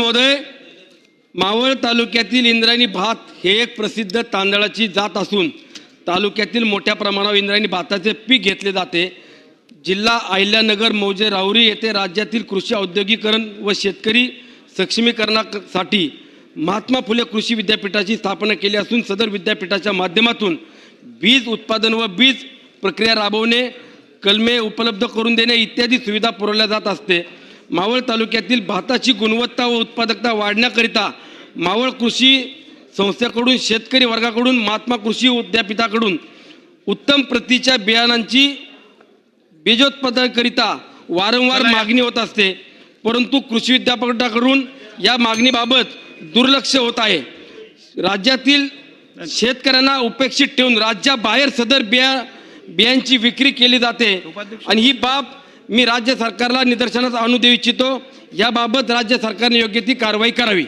महोदय मावळ तालुक्यातील इंद्रायणी भात हे एक प्रसिद्ध तांदळाची जात असून तालुक्यातील मोठ्या प्रमाणावर इंद्रायणी भाताचे पीक घेतले जाते. जिल्हा अहिल्यानगर मौजे राहुरी येथे राज्यातील कृषी औद्योगिकरण व शेतकरी सक्षमीकरणासाठी महात्मा फुले कृषी विद्यापीठाची स्थापना केली असून सदर विद्यापीठाच्या माध्यमातून बीज उत्पादन व बीज प्रक्रिया राबवणे कलमे उपलब्ध करून देणे इत्यादी सुविधा पुरवल्या जात असते. मावळ तालुक्यातील भाताची गुणवत्ता व उत्पादकता वाढण्याकरिता मावळ कृषी संस्थेकडून शेतकरी वर्गाकडून महात्मा कृषी विद्यापीठाकडून उत्तम प्रतीच्या बियाणांची बीजोत्पादनाकरिता वारंवार मागणी होत असते. परंतु कृषी विद्यापीठाकडून या मागणीबाबत दुर्लक्ष होत आहे. राज्यातील शेतकऱ्यांना उपेक्षित ठेवून राज्याबाहेर सदर बिया बियांची विक्री केली जाते. आणि ही बाब मी राज्य सरकारला निदर्शनास आणू देऊ इच्छितो. याबाबत राज्य सरकारने योग्य ती कारवाई करावी.